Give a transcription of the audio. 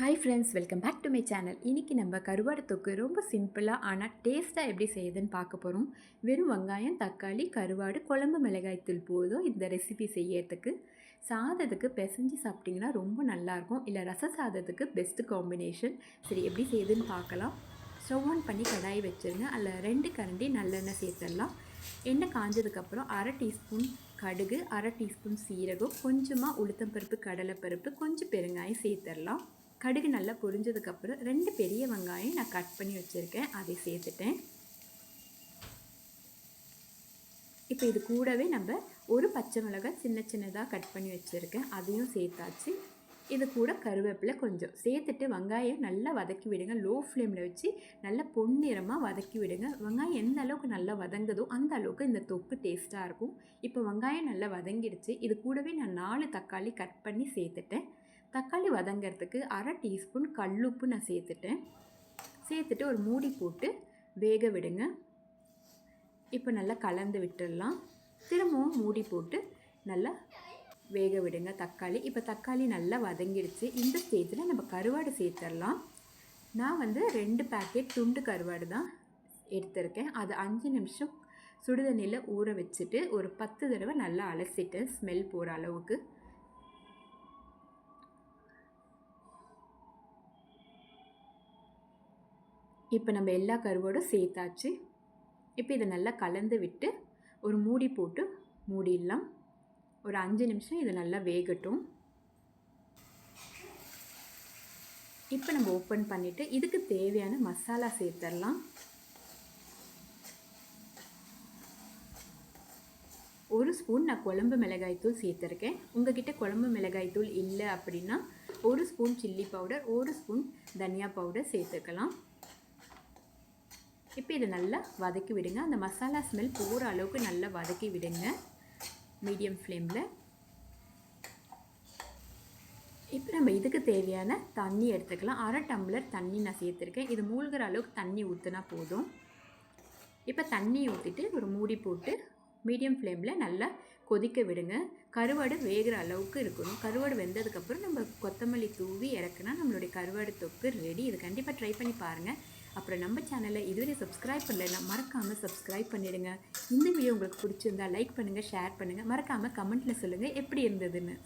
Hi friends welcome back to my channel இன்றைக்கி நம்ம கருவாடு தொக்கு ரொம்ப சிம்பிளாக ஆனால் டேஸ்ட்டாக எப்படி செய்யுதுன்னு பார்க்க போகிறோம் வெறும் வெங்காயம் தக்காளி கருவாடு குழம்பு மிளகாய்த்தூள் போதும். இந்த ரெசிபி செய்யறதுக்கு சாதத்துக்கு பிசைஞ்சு சாப்பிட்டிங்கன்னா ரொம்ப நல்லாயிருக்கும் இல்லை ரச சாதத்துக்கு பெஸ்ட்டு காம்பினேஷன் சரி எப்படி செய்யுதுன்னு பார்க்கலாம். ஸ்டவ் ஆன் பண்ணி கடாய் வச்சுருங்க. அதில் ரெண்டு கரண்டி நல்லெண்ணெய் சேர்த்துடலாம். எண்ணெய் காஞ்சதுக்கப்புறம் அரை டீஸ்பூன் கடுகு அரை டீஸ்பூன் சீரகம் கொஞ்சமாக உளுத்தம்பருப்பு கடலைப்பருப்பு கொஞ்சம் பெருங்காயம் சேர்த்துடலாம். கடுகு நல்லா பொரிஞ்சதுக்கப்புறம் ரெண்டு பெரிய வெங்காயம் நான் கட் பண்ணி வச்சுருக்கேன். அதை சேர்த்துட்டேன். இப்போ இது கூடவே நம்ம ஒரு பச்சை மிளகாய் சின்ன சின்னதாக கட் பண்ணி வச்சுருக்கேன். அதையும் சேர்த்தாச்சு. இது கூட கருவேப்பிலை கொஞ்சம். சேர்த்துட்டு வெங்காயம் நல்லா வதக்கி விடுங்க. லோ ஃப்ளேமில் வச்சு நல்லா பொன்னிறமாக வதக்கி விடுங்க. வெங்காயம் எந்த அளவுக்கு நல்லா வதங்குதோ அந்த அளவுக்கு இந்த தொக்கு டேஸ்ட்டாக இருக்கும். இப்போ வெங்காயம் நல்லா வதங்கிடுச்சு. இது கூடவே நான் நாலு தக்காளி கட் பண்ணி சேர்த்துட்டேன். தக்காளி வதங்கிறதுக்கு அரை டீஸ்பூன் கல்லுப்பு நான் சேர்த்துட்டேன். சேர்த்துட்டு ஒரு மூடி போட்டு வேக விடுங்க. இப்போ நல்லா கலந்து விட்டுடலாம். திரும்பவும் மூடி போட்டு நல்லா வேக விடுங்க தக்காளி. இப்போ தக்காளி நல்லா வதங்கிடுச்சு. இந்த ஸ்டேஜில் நம்ம கருவாடு சேர்த்துடலாம். நான் வந்து ரெண்டு பேக்கெட் துண்டு கருவாடு தான் எடுத்திருக்கேன். அது அஞ்சு நிமிஷம் சுடுதண்ணியில் ஊற வச்சுட்டு ஒரு பத்து தடவை நல்லா அலசிட்டு ஸ்மெல் போகிற அளவுக்கு. இப்போ நம்ம எல்லா கருவோடும் சேர்த்தாச்சு. இப்போ இதை நல்லா கலந்து விட்டு ஒரு மூடி போட்டு மூடிடலாம். ஒரு அஞ்சு நிமிஷம் இதை நல்லா வேகட்டும். இப்போ நம்ம ஓப்பன் பண்ணிவிட்டு இதுக்கு தேவையான மசாலா சேர்த்துடலாம் ஒரு ஸ்பூன் நான் குழம்பு மிளகாய்த்தூள் சேர்த்துருக்கேன். உங்ககிட்ட குழம்பு மிளகாய்த்தூள் இல்லை அப்படின்னா ஒரு ஸ்பூன் சில்லி பவுடர் ஒரு ஸ்பூன் தனியா பவுடர் சேர்த்துக்கலாம். இப்போ இதை நல்லா வதக்கி விடுங்க. அந்த மசாலா ஸ்மெல் போகிற அளவுக்கு நல்லா வதக்கி விடுங்க. மீடியம் ஃப்ளேமில் இப்போ நம்ம இதுக்கு தேவையான தண்ணி எடுத்துக்கலாம். அரை டம்ளர் தண்ணி நான் சேர்த்துருக்கேன். இது மூழ்கிற அளவுக்கு தண்ணி ஊற்றினா போதும். இப்போ தண்ணி ஊற்றிட்டு ஒரு மூடி போட்டு மீடியம் ஃப்ளேமில் நல்லா கொதிக்க விடுங்க. கருவாடு வேகிற அளவுக்கு இருக்கணும். கருவாடு வெந்ததுக்கப்புறம் நம்ம கொத்தமல்லி தூவி இறக்குனா நம்மளுடைய கருவாடு தொக்கு ரெடி இது கண்டிப்பாக ட்ரை பண்ணி பாருங்கள் அப்புறம் நம்ம சேனலை இதுவரை சப்ஸ்கிரைப் பண்ணலைன்னா மறக்காமல் சப்ஸ்கிரைப் பண்ணிடுங்க. இந்த வீடியோ உங்களுக்கு பிடிச்சிருந்தா லைக் பண்ணுங்கள் ஷேர் பண்ணுங்கள் மறக்காமல் கமெண்ட்டில் சொல்லுங்கள் எப்படி இருந்ததுன்னு.